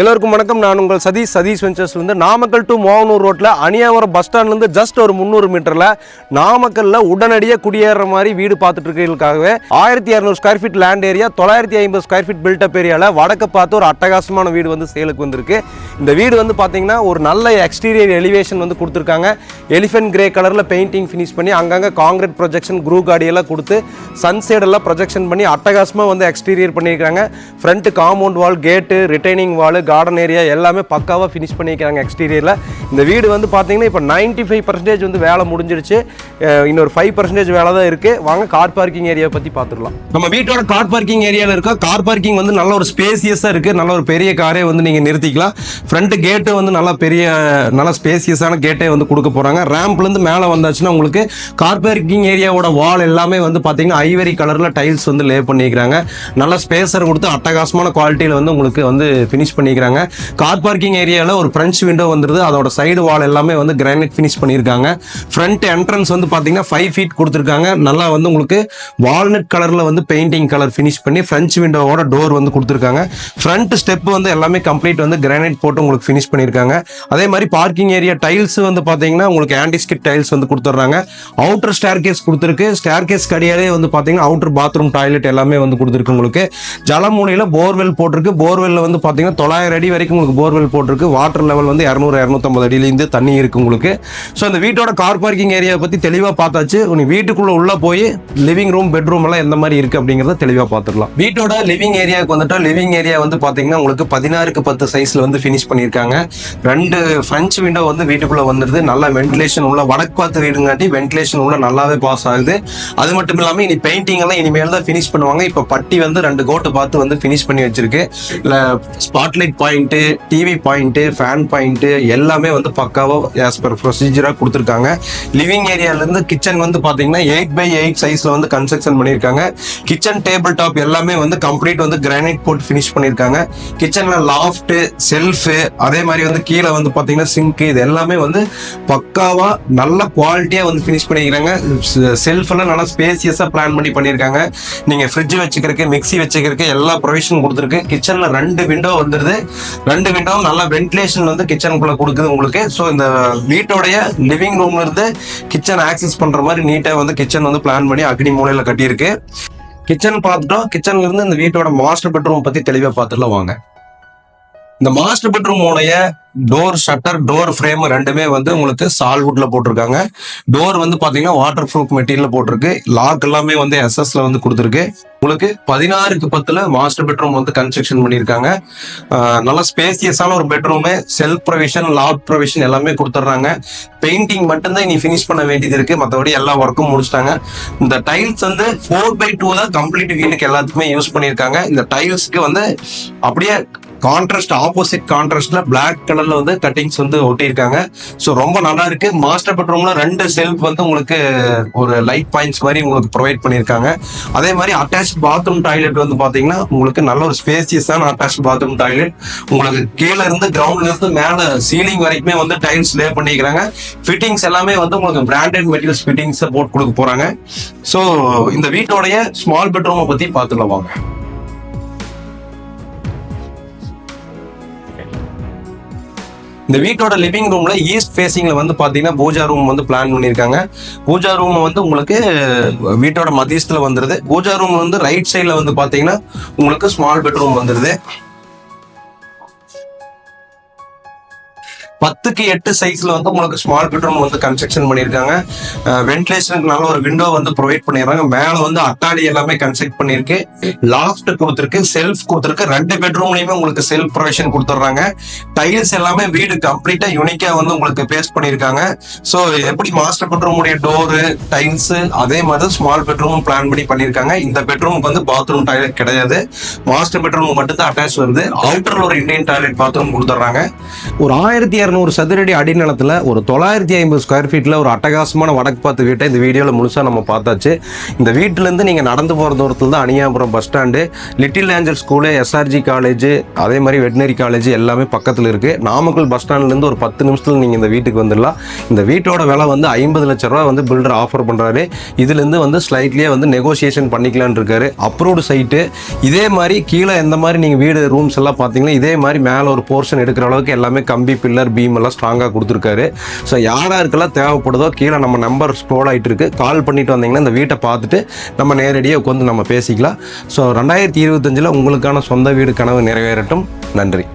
எல்லோருக்கும் வணக்கம். நான் உங்கள் சதீஷ். சதீஷ் வெஞ்சர்ஸ்லேருந்து நாமக்கல் டு மோகனூர் ரோட்டில் அணியாவரம் பஸ் ஸ்டாண்ட்லேருந்து ஜஸ்ட் ஒரு முந்நூறு மீட்டரில் நாமக்கல்ல உடனடியாக குடியேற மாதிரி வீடு பார்த்துட்டு இருக்கிறதுக்காகவே ஆயிரத்தி இரநூறு ஸ்கொயர் ஃபீட் லேண்ட் ஏரியா தொள்ளாயிரத்தி ஐம்பது ஸ்கொயர் ஃபீட் பில்டப் ஏரியாவில் வடக்க பார்த்து ஒரு அட்டகாசமான வீடு வந்து சேலுக்கு வந்திருக்கு. இந்த வீடு வந்து பார்த்தீங்கன்னா ஒரு நல்ல எக்ஸ்டீரியர் எலிவேஷன் வந்து கொடுத்துருக்காங்க. எலிஃபென்ட் கிரே கலரில் பெயிண்டிங் ஃபினிஷ் பண்ணி அங்கங்கே காங்கிரீட் ப்ரொஜெக்ஷன் குரூ காடியெல்லாம் கொடுத்து சன்சைடெல்லாம் ப்ரொஜெக்ஷன் பண்ணி அட்டகாசமாக வந்து எக்ஸ்டீரியர் பண்ணியிருக்காங்க. ஃப்ரண்ட் காம்பவுண்ட் வால் கேட்டு ரிட்டைனிங் வால் கார்டன் ஏரியா எல்லாமே பக்காவாக ஃபினிஷ் பண்ணியிருக்காங்க எக்ஸ்டீரியரில் இந்த வீடு வந்து பார்த்தீங்கன்னா இப்போ நைன்ட்டி ஃபைவ் பர்சன்டேஜ் வந்து வேலை முடிஞ்சிருச்சு இன்னொரு ஃபைவ் பர்சன்டேஜ் வேலை தான் இருக்குது வாங்க கார் பார்க்கிங் ஏரியாவை பற்றி பார்த்துக்கலாம் நம்ம வீட்டோட கார் பார்க்கிங் ஏரியாவில் இருக்கா? கார் பார்க்கிங் வந்து நல்ல ஒரு ஸ்பேசியஸாக இருக்குது நல்ல ஒரு பெரிய காரே வந்து நீங்கள் நிறுத்திக்கலாம். ஃப்ரண்ட் கேட்டு வந்து நல்லா பெரிய நல்ல ஸ்பேசியஸான கேட்டே வந்து கொடுக்க போகிறாங்க ரேம்ப்லேருந்து மேலே வந்தாச்சுன்னா உங்களுக்கு கார் பார்க்கிங் ஏரியாவோட வால் எல்லாமே வந்து பார்த்தீங்கன்னா ஐவரி கலரில் டைல்ஸ் வந்து லே பண்ணிக்கிறாங்க. நல்ல ஸ்பேசர் கொடுத்து அட்டகாசமான குவாலிட்டியில் வந்து உங்களுக்கு வந்து ஃபினிஷ் பண்ணி பண்ணியிருக்காங்க கார் பார்க்கிங் ஏரியாவில் ஒரு ஃப்ரண்ட்ஸ் விண்டோ வந்துருது. அதோட சைடு வால் எல்லாமே வந்து கிரானைட் ஃபினிஷ் பண்ணியிருக்காங்க ஃப்ரண்ட் என்ட்ரன்ஸ் வந்து பார்த்தீங்கன்னா ஃபைவ் ஃபீட் கொடுத்துருக்காங்க. நல்லா வந்து உங்களுக்கு வால்நட் கலரில் வந்து பெயிண்டிங் கலர் ஃபினிஷ் பண்ணி ஃப்ரெஞ்ச் விண்டோவோட டோர் வந்து கொடுத்துருக்காங்க. ஃப்ரண்ட் ஸ்டெப் வந்து எல்லாமே கம்ப்ளீட் வந்து கிரானைட் போட்டு உங்களுக்கு ஃபினிஷ் பண்ணியிருக்காங்க அதே மாதிரி பார்க்கிங் ஏரியா டைல்ஸ் வந்து பார்த்தீங்கன்னா உங்களுக்கு ஆன்டிஸ்கிட் டைல்ஸ் வந்து கொடுத்துட்றாங்க. அவுட்டர் ஸ்டேர் கேஸ் கொடுத்துருக்கு. ஸ்டேர் கேஸ் கடையாலே வந்து பார்த்தீங்கன்னா அவுட்டர் பாத்ரூம் டாய்லெட் எல்லாமே வந்து கொடுத்துருக்கு உங்களுக்கு. ஜலமூலையில் போர்வெல் போட்டிருக்கு. போர்வெல்ல வந்து பார்த்தீங்கன்னா தொள்ளாயிரம் அடி வரைக்கும் உங்களுக்கு போர்வெல் போட்டிருக்கு. வாட்டர் லெவல் வந்து இரநூறு இரநூத்தம்பது அடியிலேருந்து தண்ணி இருக்கு உங்களுக்கு. ஸோ அந்த வீட்டோட கார் பார்க்கிங் ஏரியாவை பற்றி தெளிவாக பார்த்தாச்சு. நீ வீட்டுக்குள்ளே உள்ளே போய் லிவிங் ரூம் பெட்ரூம் எல்லாம் எந்த மாதிரி இருக்கு அப்படிங்கிறத தெளிவாக பார்த்துடலாம். வீட்டோட லிவிங் ஏரியாவுக்கு வந்துட்டால் லிவிங் ஏரியா வந்து பார்த்தீங்கன்னா உங்களுக்கு பதினாறுக்கு பத்து சைஸில் வந்து ஃபினிஷ் பண்ணியிருக்காங்க. ரெண்டு ஃப்ரெஞ்ச் விண்டோ வந்து வீட்டுக்குள்ளே வந்துடுது நல்ல வென்டிலேஷன் உள்ள வடக்கு பார்த்து வீடுங்காட்டி வென்டிலேஷன் உள்ள நல்லாவே பாஸ் ஆகுது. அது மட்டும் இல்லாமல் இனி பெயிண்டிங் எல்லாம் இனிமேல் தான் ஃபினிஷ் பண்ணுவாங்க. இப்போ பட்டி வந்து ரெண்டு கோட்டு பார்த்து வந்து ஃபினிஷ் பண்ணி வச்சிருக்கு. இல்லை spotlight point TV point fan point எல்லாமே வந்து பக்காவாக ஆஸ் பர் ப்ரொசீஜராக கொடுத்துருக்காங்க. லிவிங் ஏரியாலேருந்து கிச்சன் வந்து பார்த்தீங்கன்னா எயிட் பை எயிட் சைஸில் வந்து கன்ஸ்ட்ரக்ஷன் பண்ணியிருக்காங்க. கிச்சன் டேபிள் டாப் எல்லாமே வந்து கம்ப்ளீட் வந்து கிரானைட் போட்டு ஃபினிஷ் பண்ணியிருக்காங்க. கிச்சனில் லாஃப்ட்டு செல்ஃபு அதே மாதிரி வந்து கீழே வந்து பார்த்தீங்கன்னா சிங்க் இது எல்லாமே வந்து பக்காவாக நல்ல குவாலிட்டியாக வந்து ஃபினிஷ் பண்ணியிருக்காங்க. செல்ஃப் எல்லாம் நல்லா ஸ்பேசியஸாக பிளான் பண்ணி பண்ணியிருக்காங்க. நீங்கள் ஃப்ரிட்ஜ் வச்சுக்கிறதுக்கு மிக்ஸி வச்சுக்கிறதுக்கு எல்லா ப்ரொவிஷன் கொடுத்துருக்கு. கிச்சனில் ரெண்டு விண்டோ வந்துடுது ரெண்டு விண்டோவும் நல்லா வென்டிலேஷன் வந்து கிச்சனுக்குள்ளே கொடுக்குது உங்களுக்கு. ஸோ இந்த வீட்டோடைய லிவிங் ரூம்ல இருந்து கிச்சன் ஆக்சஸ் பண்ணுற மாதிரி நீட்டாக வந்து கிச்சன் வந்து பிளான் பண்ணி அக்னி மூலையில் கட்டியிருக்கு. கிச்சன் பார்த்துட்டோம். கிச்சன்ல இருந்து இந்த வீட்டோட மாஸ்டர் பெட்ரூம் பற்றி தெளிவாக பார்த்துடலாம் வாங்க. இந்த மாஸ்டர் பெட்ரூமோடைய டோர் ஷட்டர் டோர் ஃப்ரேம் ரெண்டுமே வந்து உங்களுக்கு சால்வுட்ல போட்டிருக்காங்க. டோர் வந்து பாத்தீங்கன்னா வாட்டர் ப்ரூஃப் மெட்டீரியல் போட்டிருக்கு. லாக் எல்லாமே வந்து எஸ்எஸ்ல வந்து கொடுத்துருக்கு. உங்களுக்கு பதினாறுக்கு பத்துல மாஸ்டர் பெட்ரூம் வந்து கன்ஸ்ட்ரக்ஷன் பண்ணியிருக்காங்க. நல்லா நல்ல ஸ்பேசியஸான ஒரு bedroom self provision lock provision எல்லாமே கொடுத்துட்றாங்க. பெயிண்டிங் மட்டும்தான் இனி ஃபினிஷ் பண்ண வேண்டியது இருக்கு. மற்றபடி எல்லா ஒர்க்கும் முடிச்சிட்டாங்க. இந்த டைல்ஸ் வந்து ஃபோர் பை டூ தான் கம்ப்ளீட் வீட்டுக்கு எல்லாத்துக்குமே யூஸ் பண்ணியிருக்காங்க. இந்த டைல்ஸ்க்கு வந்து அப்படியே கான்ட்ராஸ்ட் ஆப்போசிட் கான்ட்ராஸ்ட்ல பிளாக் கலர்ல வந்து கட்டிங்ஸ் வந்து ஒட்டியிருக்காங்க. ஸோ ரொம்ப நல்லா இருக்கு மாஸ்டர் பெட்ரூம்ல ரெண்டு செல்ஃப் வந்து உங்களுக்கு ஒரு லைட் பாயிண்ட்ஸ் மாதிரி உங்களுக்கு ப்ரொவைட் பண்ணியிருக்காங்க. அதே மாதிரி அட்டாச் பாத்ரூம் டாய்லெட் வந்து பாத்தீங்கன்னா உங்களுக்கு நல்ல ஒரு ஸ்பேசியஸான அட்டாச் பாத்ரூம் டாய்லெட் உங்களுக்கு கீழே இருந்து கிரவுண்ட்ல இருந்து மேல சீலிங் வரைக்குமே வந்து டைல்ஸ் லே பண்ணிக்கிறாங்க ஃபிட்டிங்ஸ் எல்லாமே வந்து உங்களுக்கு பிராண்டட் மெட்டீரியல்ஸ் ஃபிட்டிங்ஸ் போட்டு கொடுக்க போறாங்க. ஸோ இந்த வீட்டோடைய ஸ்மால் பெட்ரூமை பத்தி பார்த்துலாம் வாங்க. இந்த வீட்டோட லிவிங் ரூம்ல ஈஸ்ட் ஃபேஸிங்ல வந்து பாத்தீங்கன்னா பூஜா ரூம் வந்து பிளான் பண்ணியிருக்காங்க. பூஜா ரூம் வந்து உங்களுக்கு வீட்டோட மதியத்துல வந்துருது. பூஜா ரூம் வந்து ரைட் சைட்ல வந்து பாத்தீங்கன்னா உங்களுக்கு ஸ்மால் பெட்ரூம் வந்துருது. பத்துக்கு எட்டு சைஸ்ல வந்து உங்களுக்கு ஸ்மால் பெட்ரூம் வந்து கன்ஸ்ட்ரக்ஷன் பண்ணியிருக்காங்க. வென்டிலேஷனுக்கு நல்ல ஒரு விண்டோ வந்து ப்ரொவைட் பண்ணிடுறாங்க. மேல வந்து அட்டாடி எல்லாமே கன்ஸ்ட்ரக்ட் பண்ணிருக்கு லாஃப்ட் கொடுத்துருக்கு செல்ஃப் கொடுத்துருக்கு. ரெண்டு பெட்ரூம்லயுமே உங்களுக்கு செல்ஃப் ப்ரொவிஷன் கொடுத்துட்றாங்க. டைல்ஸ் எல்லாமே வீடு கம்ப்ளீட்டா யூனிக்கா வந்து உங்களுக்கு பேஸ் பண்ணியிருக்காங்க. ஸோ எப்படி மாஸ்டர் பெட்ரூமுடைய டோரு டைல்ஸ் அதே மாதிரி ஸ்மால் பெட்ரூமும் பிளான் பண்ணி பண்ணியிருக்காங்க. இந்த பெட்ரூமுக்கு வந்து பாத்ரூம் டாய்லெட் கிடையாது. மாஸ்டர் பெட்ரூம் மட்டும் தான் அட்டாச் வருது அவுட்டர்ல ஒரு இண்டியன் டாய்லெட் பாத்ரூம் கொடுத்துட்றாங்க. ஒரு ஆயிரத்தி இரநூறு சதுரடி அடிநிலத்தில் ஒரு தொள்ளாயிரத்தி ஐம்பது ஸ்கொயர் ஃபீட்டில் ஒரு அட்டகாசமான வடக்கு பார்த்து வீட்டை இந்த வீடியோவில் முழுசாக நம்ம பார்த்தாச்சு. இந்த வீட்டிலேருந்து நீங்கள் நடந்து போகிற தூரத்தில் தான் Aniyapuram bus stand little angel school SRG college அதே மாதிரி வெட்டினரி காலேஜ் எல்லாமே பக்கத்தில் இருக்குது நாமக்கல் பஸ் ஸ்டாண்ட்லேருந்து ஒரு பத்து நிமிஷத்தில் நீங்கள் இந்த வீட்டுக்கு வந்துடலாம். இந்த வீட்டோட விலை வந்து ஐம்பது லட்ச ரூபா வந்து பில்டர் ஆஃபர் பண்ணுறாரு இதுலேருந்து வந்து ஸ்லைட்லியே வந்து நெகோசியேஷன் பண்ணிக்கலான்னு இருக்காரு. அப்ரூவ்டு சைட்டு இதே மாதிரி கீழே எந்த மாதிரி நீங்கள் வீடு ரூம்ஸ் எல்லாம் பார்த்தீங்கன்னா இதே மாதிரி மேலே ஒரு போர்ஷன் எடுக்கிற அளவுக்கு எல்லாமே கம்பி பில்லர் பீம் எல்லாம் ஸ்ட்ராங்காக கொடுத்துருக்காரு. ஸோ யாராருக்கெல்லாம் தேவைப்படுதோ கீழே நம்ம நம்பர் ஸ்க்ரோல் ஆகிட்டு இருக்கு. கால் பண்ணிட்டு வந்தீங்கன்னா இந்த வீட்டை பார்த்துட்டு நம்ம நேரடியாக உட்காந்து நம்ம பேசிக்கலாம். ஸோ ரெண்டாயிரத்தி இருபத்தஞ்சில் உங்களுக்கான சொந்த வீடு கனவு நிறைவேறட்டும். நன்றி.